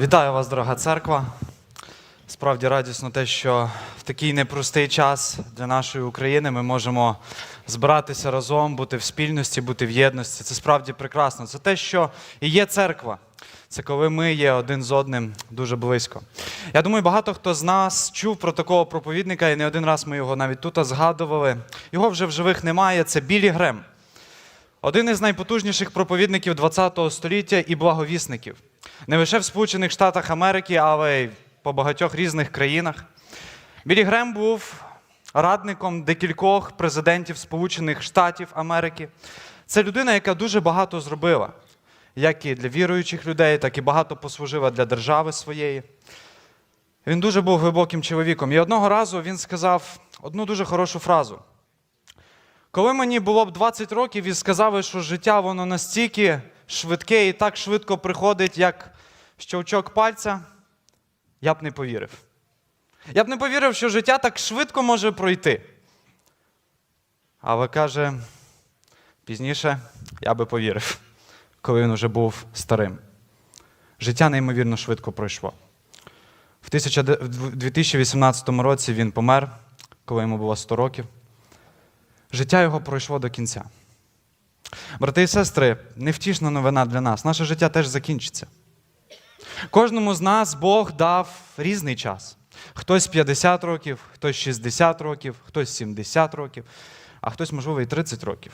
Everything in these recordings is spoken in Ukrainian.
Вітаю вас, дорога церква. Справді радісно те, що в такий непростий час для нашої України ми можемо збиратися разом, бути в спільності, бути в єдності. Це справді прекрасно. Це те, що і є церква. Це коли ми є один з одним дуже близько. Я думаю, багато хто з нас чув про такого проповідника, і не один раз ми його навіть тут згадували. Його вже в живих немає. Це Білі Грем. Один із найпотужніших проповідників ХХ століття і благовісників. Не лише в Сполучених Штатах Америки, але й по багатьох різних країнах. Білі Грем був радником декількох президентів Сполучених Штатів Америки. Це людина, яка дуже багато зробила, як і для віруючих людей, так і багато послужила для держави своєї. Він дуже був глибоким чоловіком. І одного разу він сказав одну дуже хорошу фразу. Коли мені було б 20 років і сказали, що життя воно настільки швидке і так швидко приходить, як щелчок пальця, я б не повірив. Я б не повірив, що життя так швидко може пройти. Але каже, пізніше я би повірив, коли він уже був старим. Життя неймовірно швидко пройшло. В 2018 році він помер, коли йому було 100 років. Життя його пройшло до кінця. Брати і сестри, невтішна новина для нас. Наше життя теж закінчиться. Кожному з нас Бог дав різний час. Хтось 50 років, хтось 60 років, хтось 70 років, а хтось, можливо, і 30 років.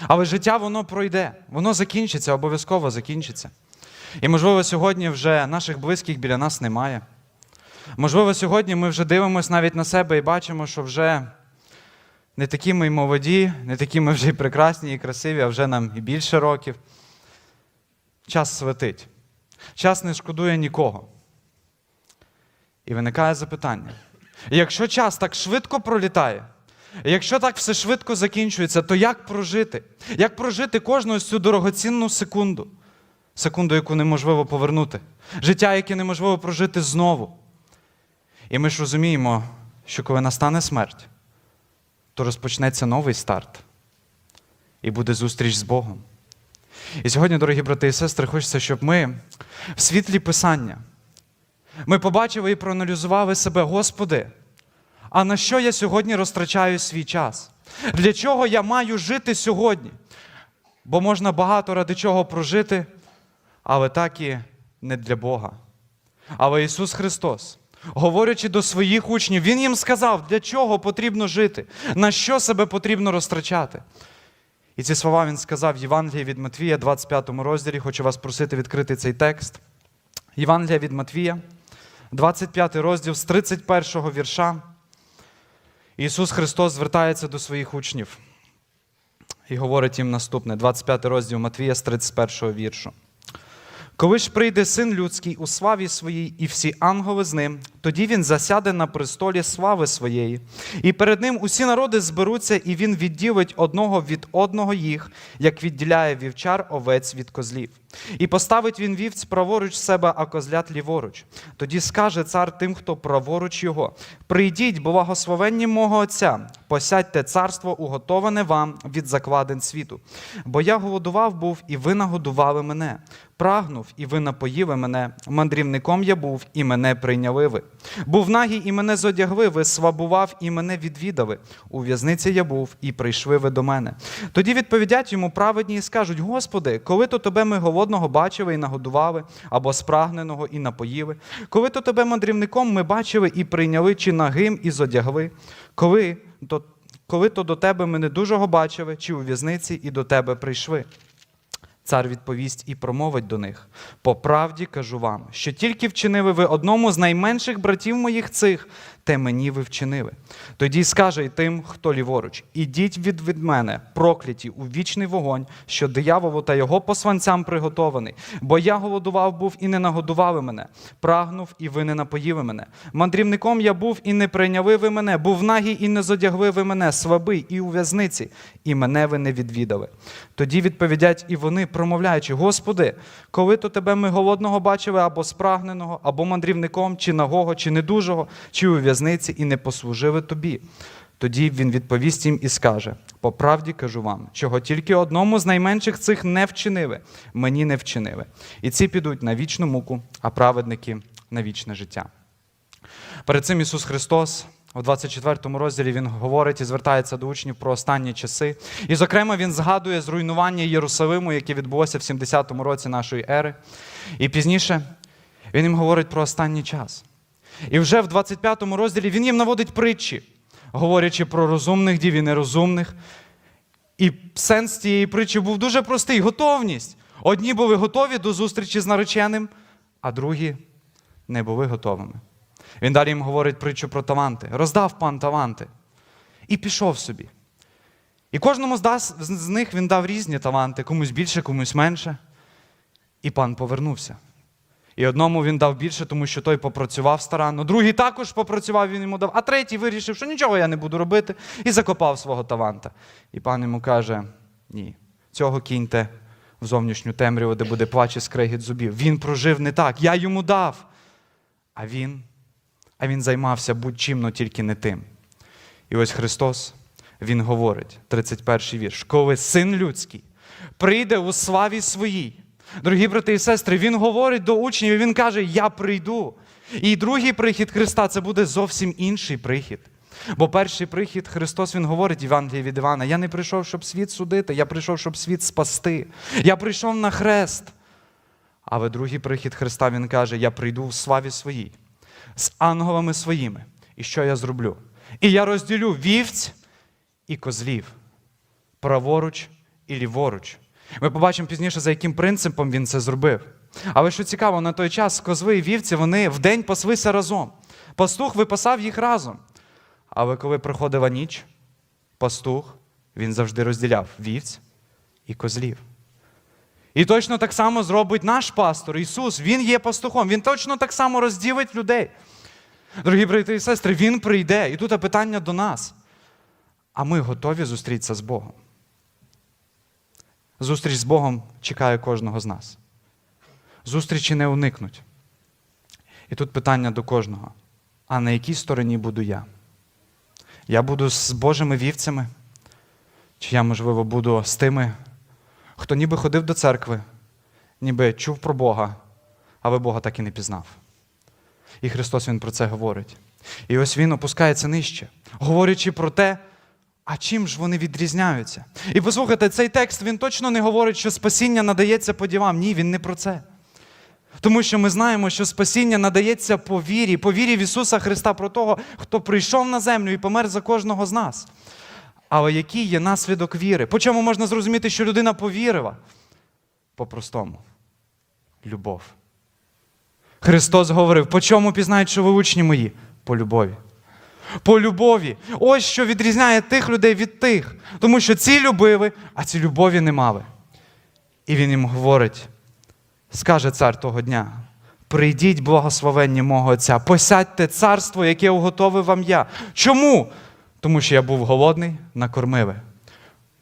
Але життя воно пройде, воно закінчиться, обов'язково закінчиться. І, можливо, сьогодні вже наших близьких біля нас немає. Можливо, сьогодні ми вже дивимося навіть на себе і бачимо, що вже не такі ми й молоді, не такі ми вже й прекрасні і красиві, а вже нам і більше років. Час святить. Час не шкодує нікого. І виникає запитання: якщо час так швидко пролітає, якщо так все швидко закінчується, то як прожити? Як прожити кожну цю дорогоцінну секунду? Секунду, яку неможливо повернути, життя, яке неможливо прожити знову. І ми ж розуміємо, що коли настане смерть, то розпочнеться новий старт і буде зустріч з Богом. І сьогодні, дорогі брати і сестри, хочеться, щоб ми в світлі Писання ми побачили і проаналізували себе, Господи, а на що я сьогодні розтрачаю свій час? Для чого я маю жити сьогодні? Бо можна багато ради чого прожити, але так і не для Бога. Але Ісус Христос, говорячи до своїх учнів, Він їм сказав, для чого потрібно жити, на що себе потрібно розтрачати. І ці слова Він сказав в Євангелії від Матвія, 25 розділі. Хочу вас просити відкрити цей текст. Євангелія від Матвія, 25 розділ з 31 вірша. Ісус Христос звертається до своїх учнів і говорить їм наступне, 25 розділ Матвія з 31 віршу. Коли ж прийде син людський у славі своїй, і всі ангели з ним, тоді він засяде на престолі слави своєї, і перед ним усі народи зберуться, і він відділить одного від одного їх, як відділяє вівчар овець від козлів. І поставить він вівць праворуч себе, а козлят ліворуч. Тоді скаже цар тим, хто праворуч його: Прийдіть, благословенні мого Отця, посядьте царство, уготоване вам від закладин світу. Бо я голодував був, і ви нагодували мене. Прагнув, і ви напоїли мене. Мандрівником я був, і мене прийняли ви. Був нагий, і мене зодягли, ви слабував, і мене відвідали. У в'язниці я був, і прийшли ви до мене. Тоді відповідять йому праведні і скажуть: Господи, коли то тебе ми голодного бачили і нагодували, або спрагненого і напоїли, коли то тебе мандрівником ми бачили і прийняли, чи нагим і зодягли, коли то, коли то до тебе ми недужого бачили, чи у в'язниці і до тебе прийшли. Цар відповість і промовить до них: по правді кажу вам, що тільки вчинили ви одному з найменших братів моїх цих, те мені ви вчинили. Тоді скаже й тим, хто ліворуч: ідіть від, від мене, прокляті у вічний вогонь, що дияволу та його посланцям приготований. Бо я голодував був і не нагодували мене, прагнув, і ви не напоїли мене. Мандрівником я був і не прийняли ви мене, був нагий і не зодягли ви мене, слабий і у в'язниці, і мене ви не відвідали. Тоді відповідять і вони, промовляючи: Господи, коли то тебе ми голодного бачили або спрагненого, або мандрівником, чи нагого, чи недужого, чи у в'язниці, і не послужили тобі. Тоді він відповість їм і скаже: по правді кажу вам, чого тільки одному з найменших цих не вчинили, мені не вчинили. І ці підуть на вічну муку, а праведники на вічне життя. Перед цим Ісус Христос у 24 розділі Він говорить і звертається до учнів про останні часи. І, зокрема, Він згадує зруйнування Єрусалиму, яке відбулося в 70-му році нашої ери. І пізніше Він їм говорить про останній час. І вже в 25 розділі Він їм наводить притчі, говорячи про розумних дів і нерозумних. І сенс цієї притчі був дуже простий: готовність. Одні були готові до зустрічі з нареченим, а другі не були готовими. Він далі їм говорить притчу про таланти. Роздав пан таланти і пішов собі. І кожному з них він дав різні таланти, комусь більше, комусь менше. І пан повернувся. І одному він дав більше, тому що той попрацював старанно, другий також попрацював, він йому дав, а третій вирішив, що нічого я не буду робити, і закопав свого таланта. І пан йому каже: ні, цього кіньте в зовнішню темряву, де буде плач і скрегіт зубів. Він прожив не так, я йому дав. А він, а він займався будь-чим, но тільки не тим. І ось Христос, Він говорить, 31 вірш, коли син людський прийде у славі своїй. Дорогі брати і сестри, Він говорить до учнів, Він каже: Я прийду. І другий прихід Христа це буде зовсім інший прихід. Бо перший прихід Христос Він говорить Євангелії від Івана: Я не прийшов, щоб світ судити, я прийшов, щоб світ спасти. Я прийшов на хрест. Але другий прихід Христа Він каже: Я прийду в славі своїй, з ангелами своїми. І що я зроблю? І я розділю вівць і козлів, праворуч і ліворуч. Ми побачимо пізніше, за яким принципом він це зробив. Але що цікаво, на той час козли і вівці вони вдень паслися разом. Пастух випасав їх разом. Але коли приходила ніч, пастух він завжди розділяв вівць і козлів. І точно так само зробить наш пастор Ісус. Він є пастухом. Він точно так само розділить людей. Дорогі брати і сестри, Він прийде. І тут питання до нас. А ми готові зустрітися з Богом? Зустріч з Богом чекає кожного з нас. Зустрічі не уникнуть. І тут питання до кожного: а на якій стороні буду я? Я буду з Божими вівцями? Чи я, можливо, буду з тими, хто ніби ходив до церкви, ніби чув про Бога, але Бога так і не пізнав. І Христос Він про це говорить. І ось Він опускається нижче, говорячи про те, а чим ж вони відрізняються. І послухайте, цей текст він точно не говорить, що спасіння надається по ділам. Ні, він не про це. Тому що ми знаємо, що спасіння надається по вірі, по вірі в Ісуса Христа, про того, хто прийшов на землю і помер за кожного з нас. Але який є наслідок віри? По чому можна зрозуміти, що людина повірила? По-простому. Любов. Христос говорив, по чому пізнають, що ви учні мої? По любові. По любові. Ось що відрізняє тих людей від тих. Тому що ці любили, а ці любові не мали. І він їм говорить: скаже цар того дня: прийдіть, благословенні мого Отця, посядьте царство, яке уготовив вам я. Чому? Тому що я був голодний, накормили.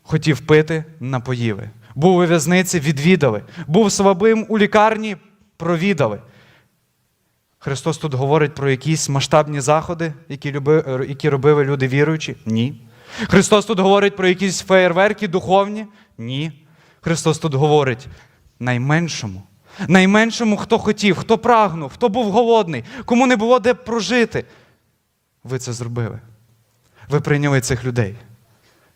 Хотів пити, напоїли. Був у в'язниці, відвідали. Був слабим у лікарні, провідали. Христос тут говорить про якісь масштабні заходи, які, люби, які робили люди віруючі? Ні. Христос тут говорить про якісь феєрверки духовні? Ні. Христос тут говорить найменшому. Найменшому, хто хотів, хто прагнув, хто був голодний, кому не було де прожити. Ви це зробили. Ви прийняли цих людей.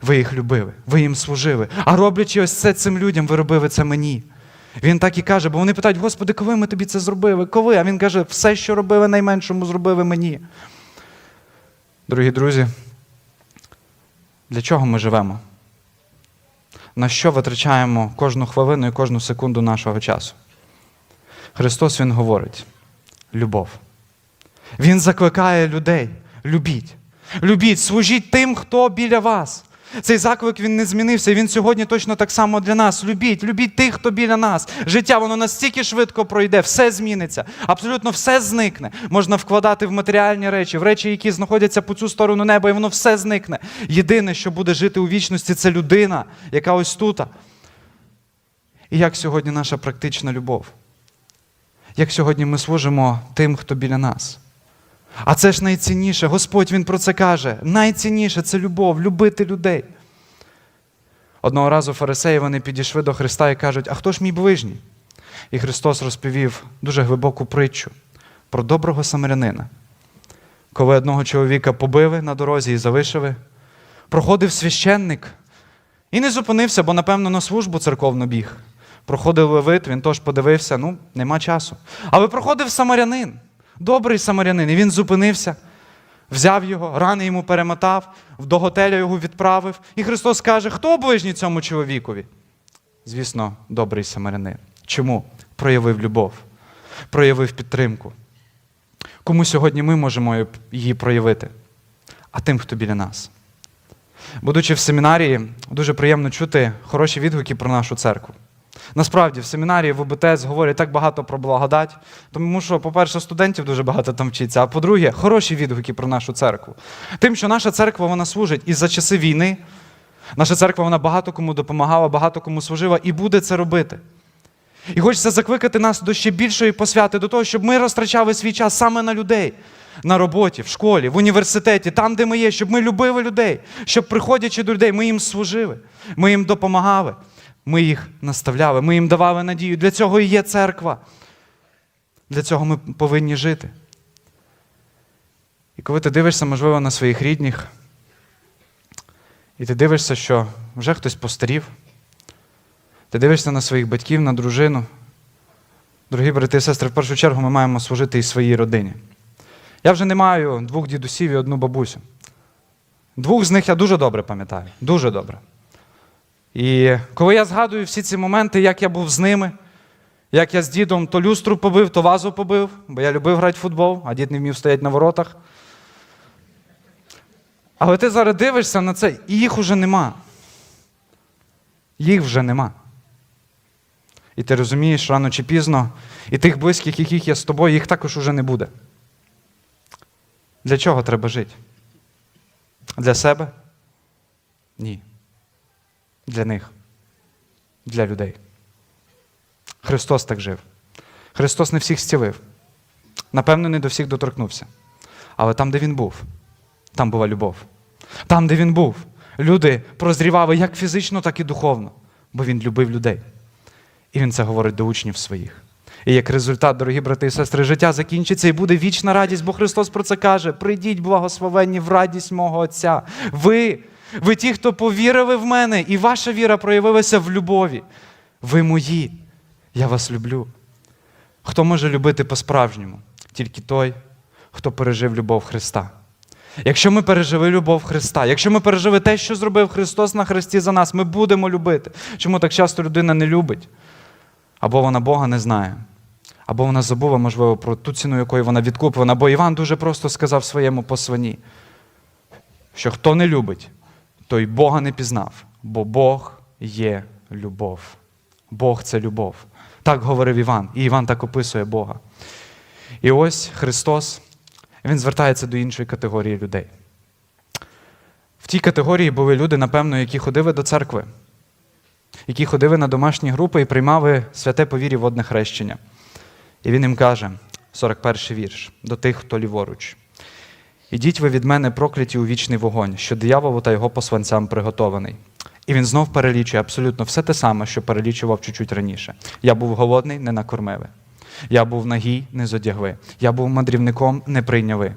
Ви їх любили, ви їм служили. А роблячи ось це цим людям, ви робили це мені. Він так і каже, бо вони питають, Господи, коли ми тобі це зробили? Коли? А він каже, все, що робили найменшому, зробили мені. Дорогі друзі, для чого ми живемо? На що витрачаємо кожну хвилину і кожну секунду нашого часу? Христос Він говорить: любов. Він закликає людей. Любіть. Любіть, служіть тим, хто біля вас. Цей заклик він не змінився. Він сьогодні точно так само для нас. Любіть, любіть тих, хто біля нас. Життя воно настільки швидко пройде, все зміниться, абсолютно все зникне. Можна вкладати в матеріальні речі, в речі, які знаходяться по цю сторону неба, і воно все зникне. Єдине, що буде жити у вічності, це людина, яка ось тут. І як сьогодні наша практична любов? Як сьогодні ми служимо тим, хто біля нас? А це ж найцінніше. Господь Він про це каже. Найцінніше це любов, любити людей. Одного разу фарисеї вони підійшли до Христа і кажуть, а хто ж мій ближній? І Христос розповів дуже глибоку притчу про доброго самарянина. Коли одного чоловіка побили на дорозі і залишили, проходив священник і не зупинився, бо, напевно, на службу церковну біг. Проходив левит, він теж подивився, ну, нема часу. Але проходив самарянин, добрий самарянин, і він зупинився, взяв його, рани йому перемотав, до готеля його відправив. І Христос каже: хто ближній цьому чоловікові? Звісно, добрий самарянин. Чому? Проявив любов, проявив підтримку. Кому сьогодні ми можемо її проявити? А тим, хто біля нас. Будучи в семінарії, дуже приємно чути хороші відгуки про нашу церкву. Насправді, в семінарії в УБТС говорять так багато про благодать, тому що, по-перше, студентів дуже багато там вчиться, а по-друге, хороші відгуки про нашу церкву. Тим, що наша церква вона служить і за часи війни. Наша церква вона багато кому допомагала, багато кому служила і буде це робити. І хочеться закликати нас до ще більшої посвяти, до того, щоб ми розтрачали свій час саме на людей, на роботі, в школі, в університеті, там, де ми є, щоб ми любили людей, щоб, приходячи до людей, ми їм служили, ми їм допомагали, ми їх наставляли, ми їм давали надію. Для цього і є церква. Для цього ми повинні жити. І коли ти дивишся, можливо, на своїх рідних, і ти дивишся, що вже хтось постарів. Ти дивишся на своїх батьків, на дружину. Дорогі брати і сестри, в першу чергу ми маємо служити і своїй родині. Я вже не маю двох дідусів і одну бабусю. Двох з них я дуже добре пам'ятаю. Дуже добре. І коли я згадую всі ці моменти, як я був з ними, як я з дідом то люстру побив, то вазу побив, бо я любив грати в футбол, а дід не вмів стояти на воротах. Але ти зараз дивишся на це, і їх уже нема. Їх вже нема. І ти розумієш, рано чи пізно, і тих близьких, яких є з тобою, їх також уже не буде. Для чого треба жити? Для себе? Ні. Для них. Для людей. Христос так жив. Христос не всіх зцілив. Напевно, не до всіх доторкнувся. Але там, де Він був, там була любов. Там, де він був, люди прозрівали як фізично, так і духовно, бо він любив людей. І він це говорить до учнів своїх. І як результат, дорогі брати і сестри, життя закінчиться і буде вічна радість, бо Христос про це каже: прийдіть, благословенні, в радість мого Отця. Ви, ви ті, хто повірили в мене, і ваша віра проявилася в любові. Ви мої, я вас люблю. Хто може любити по-справжньому? Тільки той, хто пережив любов Христа. Якщо ми пережили любов Христа, якщо ми пережили те, що зробив Христос на Христі за нас, ми будемо любити. Чому так часто людина не любить? Або вона Бога не знає, або вона забула, можливо, про ту ціну, якою вона відкуплена. Бо Іван дуже просто сказав своєму посланні, що хто не любить, той Бога не пізнав, бо Бог є любов. Бог це любов. Так говорив Іван, і Іван так описує Бога. І ось Христос він звертається до іншої категорії людей. В тій категорії були люди, напевно, які ходили до церкви, які ходили на домашні групи і приймали святе по вірі водне хрещення. І він їм каже, 41 вірш, до тих, хто ліворуч. Ідіть ви від мене прокляті у вічний вогонь, що дияволу та його посланцям приготований. І він знов перелічує абсолютно все те саме, що перелічував чуть-чуть раніше. Я був голодний, не накормили. Я був нагій, не зодягли. Я був мандрівником, не прийняли.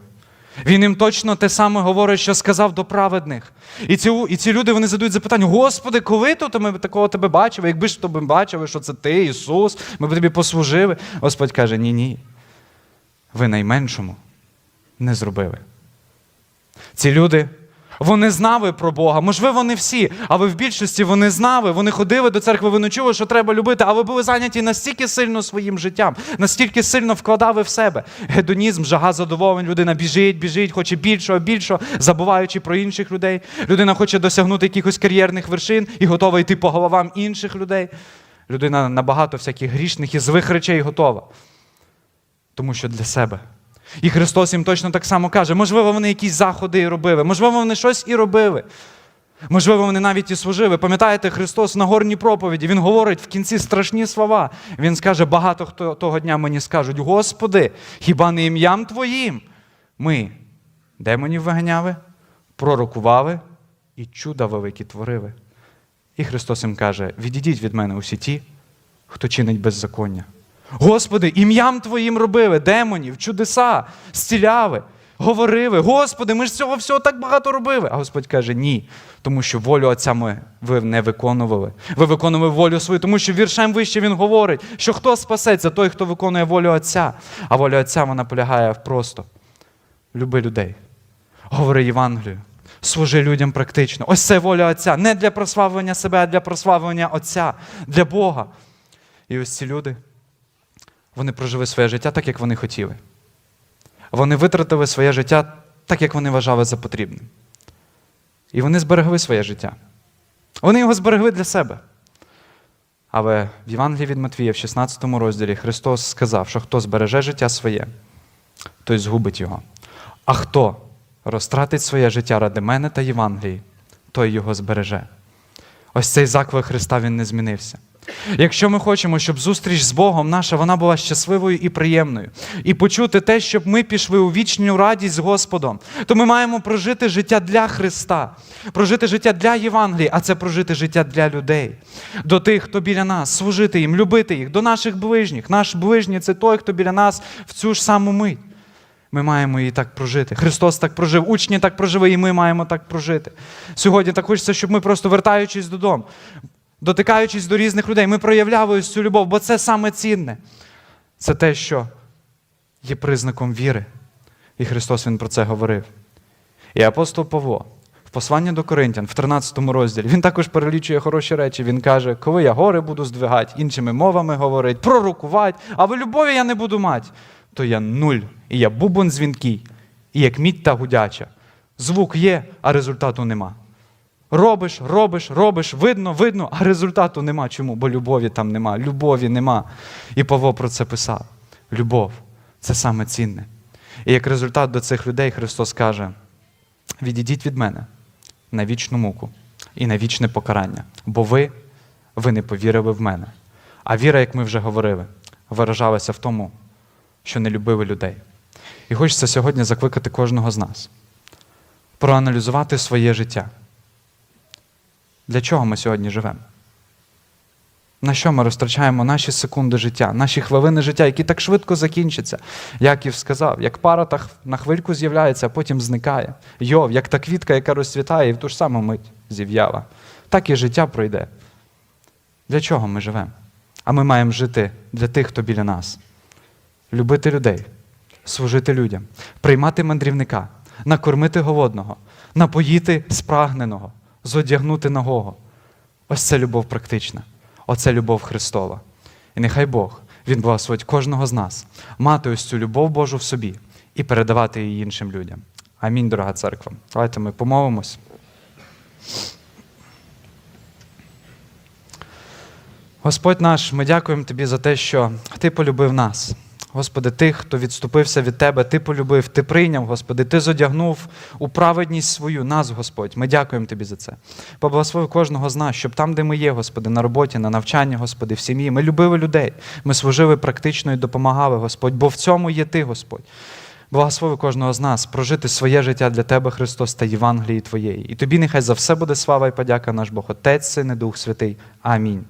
Він їм точно те саме говорить, що сказав до праведних. І ці, і ці люди вони задають запитання: Господи, коли то ми такого тебе бачили? Якби ж то бачили, що це ти, Ісус, ми б тобі послужили. Господь каже: ні, ні. Ви найменшому не зробили. Ці люди. Вони знали про Бога. Можливо, вони всі, але в більшості вони знали, вони ходили до церкви, вони чули, що треба любити, але були зайняті настільки сильно своїм життям, настільки сильно вкладали в себе. Гедонізм, жага задоволень, людина біжить, біжить, хоче більшого, більшого, забуваючи про інших людей. Людина хоче досягнути якихось кар'єрних вершин і готова йти по головам інших людей. Людина на багато всяких грішних і злих речей готова. Тому що для себе. І Христос їм точно так само каже, можливо, вони якісь заходи і робили, можливо, вони щось і робили. Можливо, вони навіть і служили. Пам'ятаєте, Христос на горній проповіді, Він говорить в кінці страшні слова. Він скаже, багато хто того дня мені скажуть, Господи, хіба не ім'ям Твоїм Ми демонів виганяли, пророкували і чуда великі творили. І Христос їм каже: відійдіть від мене усі ті, хто чинить беззаконня. Господи, ім'ям Твоїм робили демонів, чудеса, зціляли, говорили. Господи, ми ж цього всього так багато робили. А Господь каже, ні, тому що волю Отця ми ви не виконували. Ви виконували волю свою, тому що віршем вище він говорить, що хто спасеться, той, хто виконує волю Отця. А воля Отця вона полягає просто люби людей, говори Євангелію, служи людям практично. Ось це воля Отця. Не для прославлення себе, а для прославлення Отця, для Бога. І ось ці люди, вони прожили своє життя так, як вони хотіли. Вони витратили своє життя так, як вони вважали за потрібне. І вони зберегли своє життя. Вони його зберегли для себе. Але в Євангелії від Матвія, в 16 розділі, Христос сказав, що хто збереже життя своє, той згубить його. А хто розтратить своє життя ради мене та Євангелії, той його збереже. Ось цей заклик Христа він не змінився. Якщо ми хочемо, щоб зустріч з Богом наша вона була щасливою і приємною, і почути те, щоб ми пішли у вічну радість з Господом, то ми маємо прожити життя для Христа, прожити життя для Євангелії, а це прожити життя для людей, до тих, хто біля нас, служити їм, любити їх, до наших ближніх. Наш ближній це той, хто біля нас в цю ж саму мить. Ми маємо її так прожити. Христос так прожив, учні так прожили, і ми маємо так прожити. Сьогодні так хочеться, щоб ми просто вертаючись додому, дотикаючись до різних людей, ми проявляли ось цю любов, бо це саме цінне. Це те, що є признаком віри. І Христос Він про це говорив. І апостол Павло в посланні до Коринтян, в 13 розділі, він також перелічує хороші речі. Він каже, коли я гори буду здвигати, іншими мовами говорить, пророкувати, а в любові я не буду мати, то я нуль, і я бубон дзвінкий, і як мідь та гудяча. Звук є, а результату нема. Робиш, робиш, робиш, видно, видно, а результату нема. Чому? Бо любові там нема, любові нема. І Павло про це писав. Любов це саме цінне. І як результат до цих людей Христос каже: відійдіть від мене на вічну муку і на вічне покарання, бо ви, ви не повірили в мене. А віра, як ми вже говорили, виражалася в тому, що не любили людей. І хочеться сьогодні закликати кожного з нас проаналізувати своє життя. Для чого ми сьогодні живемо? На що ми розтрачаємо наші секунди життя, наші хвилини життя, які так швидко закінчаться? Яків сказав, як пара так на хвильку з'являється, а потім зникає. Йов, як та квітка, яка розцвітає і в ту ж саму мить зів'яла. Так і життя пройде. Для чого ми живемо? А ми маємо жити для тих, хто біля нас. Любити людей, служити людям, приймати мандрівника, накормити голодного, напоїти спрагненого, зодягнути нагого. Ось це любов практична. Оце любов Христова. І нехай Бог, Він благословить кожного з нас, мати ось цю любов Божу в собі і передавати її іншим людям. Амінь, дорога церква. Давайте ми помовимось. Господь наш, ми дякуємо Тобі за те, що Ти полюбив нас. Господи, тих, хто відступився від Тебе, Ти полюбив, Ти прийняв, Господи, Ти зодягнув у праведність свою нас, Господь. Ми дякуємо Тобі за це. Поблагослови кожного з нас, щоб там, де ми є, Господи, на роботі, на навчанні, Господи, в сім'ї, ми любили людей, ми служили практично і допомагали, Господь, бо в цьому є Ти, Господь. Благослови кожного з нас прожити своє життя для Тебе, Христос, та Євангелії Твоєї. І тобі нехай за все буде слава і подяка наш Бог, Отець, Син і Дух Святий. Амінь.